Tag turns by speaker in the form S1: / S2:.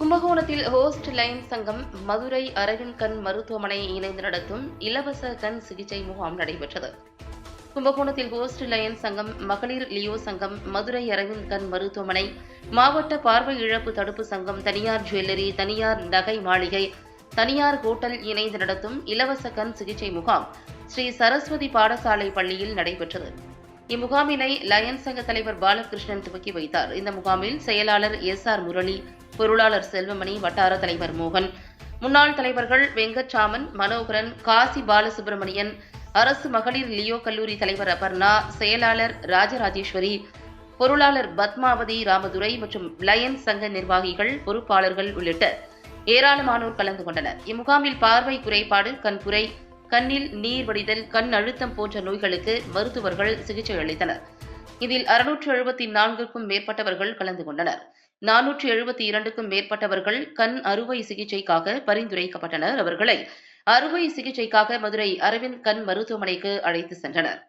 S1: கும்பகோணத்தில் host line சங்கம் மதுரை அரவிந்த் கண் மருத்துவமனை இணைந்து நடத்தும் இலவச கண் சிகிச்சை முகாம் நடைபெற்றது. கும்பகோணத்தில் ஹோஸ்ட் லயன் சங்கம் மகளிர் லியோ சங்கம் மதுரை அரவிந்த் கண் மருத்துவமனை மாவட்ட பார்வை இழப்பு தடுப்பு சங்கம் தனியார் ஜுவல்லரி தனியார் நகை மாளிகை தனியார் ஹோட்டல் இணைந்து நடத்தும் இலவச கண் சிகிச்சை முகாம் ஸ்ரீ சரஸ்வதி பாடசாலை பள்ளியில் நடைபெற்றது. இம்முகாமினை லயன் சங்க தலைவர் பாலகிருஷ்ணன் துவக்கி வைத்தார். இந்த முகாமில் செயலாளர் எஸ் ஆர் முரளி பொருளாளர் செல்வமணி வட்டார தலைவர் மோகன். முன்னாள் தலைவர்கள் வெங்கட்சாமன் மனோகரன் காசி பாலசுப்ரமணியன் அரசு மகளிர் லியோ கல்லூரி தலைவர் அபர்ணா செயலாளர் ராஜராஜேஸ்வரி பொருளாளர் பத்மாவதி ராமதுரை மற்றும் லயன்ஸ் சங்க நிர்வாகிகள் பொறுப்பாளர்கள் உள்ளிட்ட ஏராளமானோர் கலந்து கொண்டனர். இம்முகாமில் பார்வை குறைபாடு கண்புரை கண்ணில் நீர் வடிதல் கண் அழுத்தம் போன்ற நோய்களுக்கு மருத்துவர்கள் சிகிச்சை அளித்தனர். இதில் அறுநூற்று எழுபத்தி நான்குக்கும் மேற்பட்டவர்கள் கலந்து கொண்டனர். நானூற்று எழுபத்தி இரண்டுக்கும் மேற்பட்டவர்கள் கண் அறுவை சிகிச்சைக்காக பரிந்துரைக்கப்பட்டனர். அவர்களை அறுவை சிகிச்சைக்காக மதுரை அரவிந்த் கண் மருத்துவமனைக்கு அழைத்து சென்றனர்.